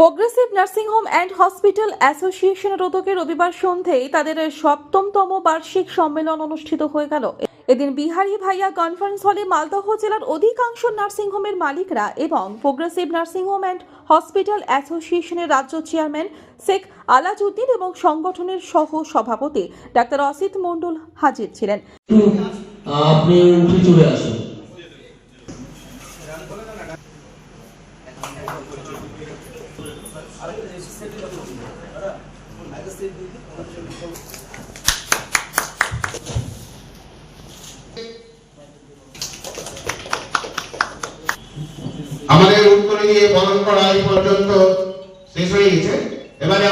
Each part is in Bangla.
Progressive nursing home and hospital অ্যাসোসিয়েশনের উদ্যোগে রবিবার সন্ধ্যেয় তাদের সপ্তমতম বার্ষিক সম্মেলন অনুষ্ঠিত হয়ে গেল। এদিন বিহারি ভাইয়া কনফারেন্স হলে মালদহ জেলার অধিকাংশ নার্সিং হোমের মালিকরা এবং progressive nursing home and hospital অ্যাসোসিয়েশনের রাজ্য চেয়ারম্যান শেখ আলাজউদ্দিন এবং সংগঠনের সহ সভাপতি ডাক্তার অসিত মণ্ডল হাজির ছিলেন। আপনি চলে আসুন। আমাদের উত্তরে গিয়ে বরণ পর্যন্ত শেষ এবারে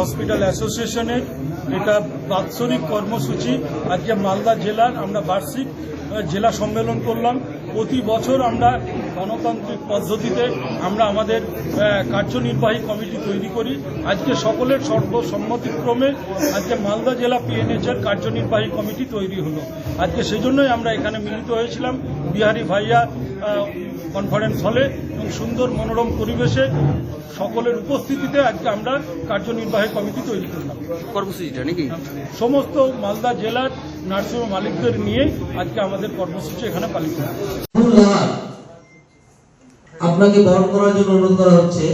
হসপিটাল অ্যাসোসিয়েশনের এটা বাৎসরিক কর্মসূচি। আজকে মালদা জেলার আমরা বার্ষিক জেলা সম্মেলন করলাম। প্রতি বছর আমরা গণতান্ত্রিক পদ্ধতিতে আমরা আমাদের কার্যনির্বাহী কমিটি তৈরি করি। আজকে সকলের সর্বসম্মতিক্রমে আজকে মালদা জেলা পিএনএচের কার্যনির্বাহী কমিটি তৈরি হলো। আজকে সেজন্যই আমরা এখানে মিলিত হয়েছিলাম বিহারি ভাইয়া কনফারেন্স হলে এবং সুন্দর মনোরম পরিবেশে সকলের উপস্থিতিতে আজকে আমরা কার্যনির্বাহী কমিটি তৈরি করলাম। কর্মসূচিটা নাকি? সমস্ত মালদা জেলার নার্সিংহোম মালিকদের নিয়ে আজকে আমাদের কর্মসূচি এখানে পালিত হয় আপনাকে বরণ করার জন্য অনুরোধ করা হচ্ছে।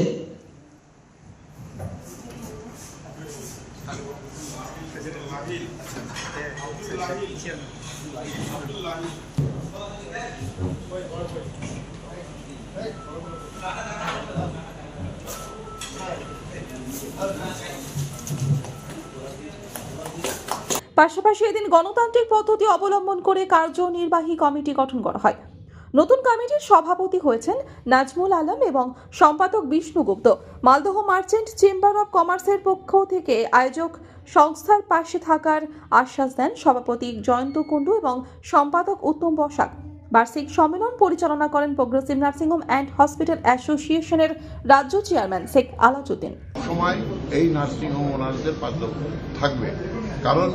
পাশাপাশি এদিন গণতান্ত্রিক পদ্ধতি অবলম্বন করে কার্যনির্বাহী কমিটি গঠন করা হয়। নতুন কমিটির সভাপতি হয়েছেন নাজমুল আলম এবং সম্পাদক Bishnugupta Maldah merchant chamber of কমার্সের পক্ষ থেকে আয়োজক সংস্থার পাশে থাকার আশ্বাস দেন সভাপতি জয়ন্ত কুণ্ডু এবং সম্পাদক উত্তম বসাক। বার্ষিক সম্মেলন পরিচালনা করেন প্রোগ্রেসিভ নার্সিংহোম অ্যান্ড হসপিটাল অ্যাসোসিয়েশনের রাজ্য চেয়ারম্যান শেখ আলাজউদ্দিন সময় এই নার্সিংহোম ওনারদের পাশে থাকবে। কারণ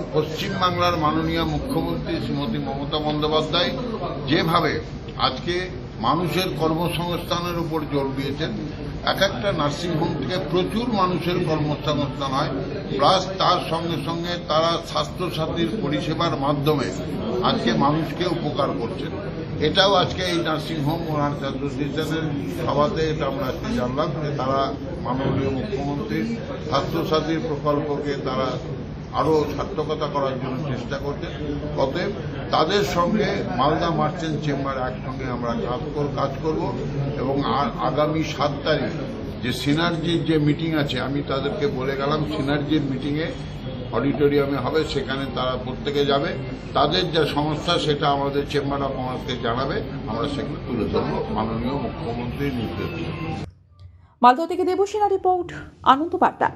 মাননীয় মুখ্যমন্ত্রী শ্রীমতী মমতা বন্দ্যোপাধ্যায় যেভাবে আজকে মানুষের কর্মসংস্থানের উপর জোর দিয়েছেন। এক একটা নার্সিংহোম থেকে প্রচুর মানুষের কর্মসংস্থান হয়। প্লাস তার সঙ্গে সঙ্গে তারা স্বাস্থ্যসাথীর পরিষেবার মাধ্যমে আজকে মানুষকে উপকার করছেন। এটাও আজকে এই নার্সিংহোম ওনার্স অ্যাসোসিয়েশনের সভাতে এটা আমরা আজকে জানলাম যে তারা মাননীয় মুখ্যমন্ত্রীর স্বাস্থ্যসাথীর প্রকল্পকে তারা আরও সার্থকতা করার জন্য চেষ্টা করছেন অতএব তাদের সঙ্গে মালদা মার্চেন্ট চেম্বার একসঙ্গে আমরা কাজ কাজ করব এবং আগামী সাত তারিখ যে সিনার্জির যে মিটিং আছে, আমি তাদেরকে বলে গেলাম, সিনার্জির মিটিংয়ে অডিটোরিয়ামে হবে, সেখানে তারা প্রত্যেকে যাবে। তাদের যা সমস্যা, সেটা আমাদের চেম্বার অফ কমার্সকে জানাবে। আমরা সেগুলো তুলে ধরবো, মাননীয় মুখ্যমন্ত্রীর নির্দেশ। মালদহ থেকে দেবসেনা রিপোর্ট আনন্দ বার্তা